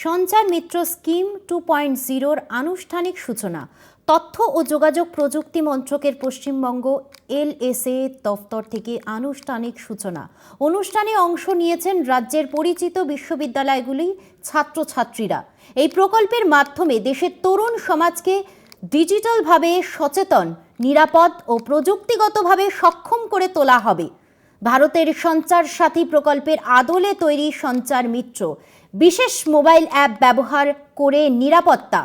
সঞ্চার মিত্র scheme two point জিরোর আনুষ্ঠানিক সূচনা, তথ্য ও যোগাযোগ প্রযুক্তি মন্ত্রকের পশ্চিমবঙ্গ এলএসএ দফতর থেকে আনুষ্ঠানিক সূচনা। অনুষ্ঠানে অংশ নিয়েছেন রাজ্যের পরিচিত বিশ্ববিদ্যালয়গুলি ছাত্রছাত্রীরা। এই প্রকল্পের মাধ্যমে দেশের তরুণ সমাজকে ডিজিটালভাবে সচেতন, নিরাপদ ও প্রযুক্তিগতভাবে সক্ষম করে তোলা হবে। ভারতের সঞ্চার সাথী প্রকল্পের আদলে তৈরি সঞ্চার মিত্র। বিশেষ মোবাইল অ্যাপ ব্যবহার করে নিরাপত্তা,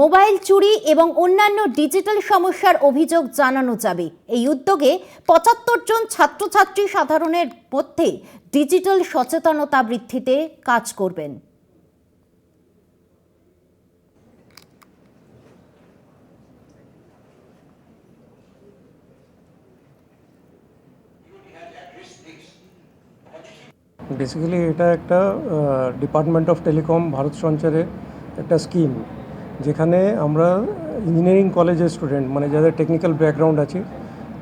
মোবাইল চুরি এবং অন্যান্য ডিজিটাল সমস্যার অভিযোগ জানানো যাবে। এই উদ্যোগে পঁচাত্তর জন ছাত্রছাত্রী সাধারণের মধ্যে ডিজিটাল সচেতনতা বৃদ্ধিতে কাজ করবেন। বেসিক্যালি এটা একটা ডিপার্টমেন্ট অফ টেলিকম ভারত সঞ্চারের একটা স্কিম যেখানে আমরা ইঞ্জিনিয়ারিং কলেজের স্টুডেন্ট মানে যাদের টেকনিক্যাল ব্যাকগ্রাউন্ড আছে,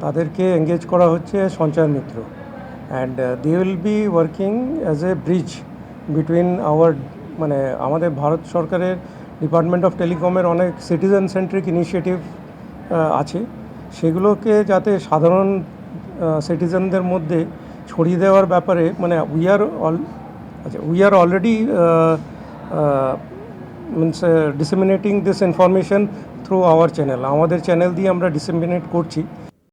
তাদেরকে এঙ্গেজ করা হচ্ছে Sanchay Mitra. And they will be working as a bridge between our মানে আমাদের ভারত সরকারের ডিপার্টমেন্ট অফ টেলিকমের অনেক সিটিজেন সেন্ট্রিক ইনিশিয়েটিভ আছে। সেগুলোকে যাতে সাধারণ সিটিজেনদের মধ্যে ছড়িয়ে দেওয়ার ব্যাপারে মানে উই আর অল আচ্ছা we are already means disseminating this information through our channel আমাদের চ্যানেল দিয়ে আমরা ডিসেমিনেট করছি।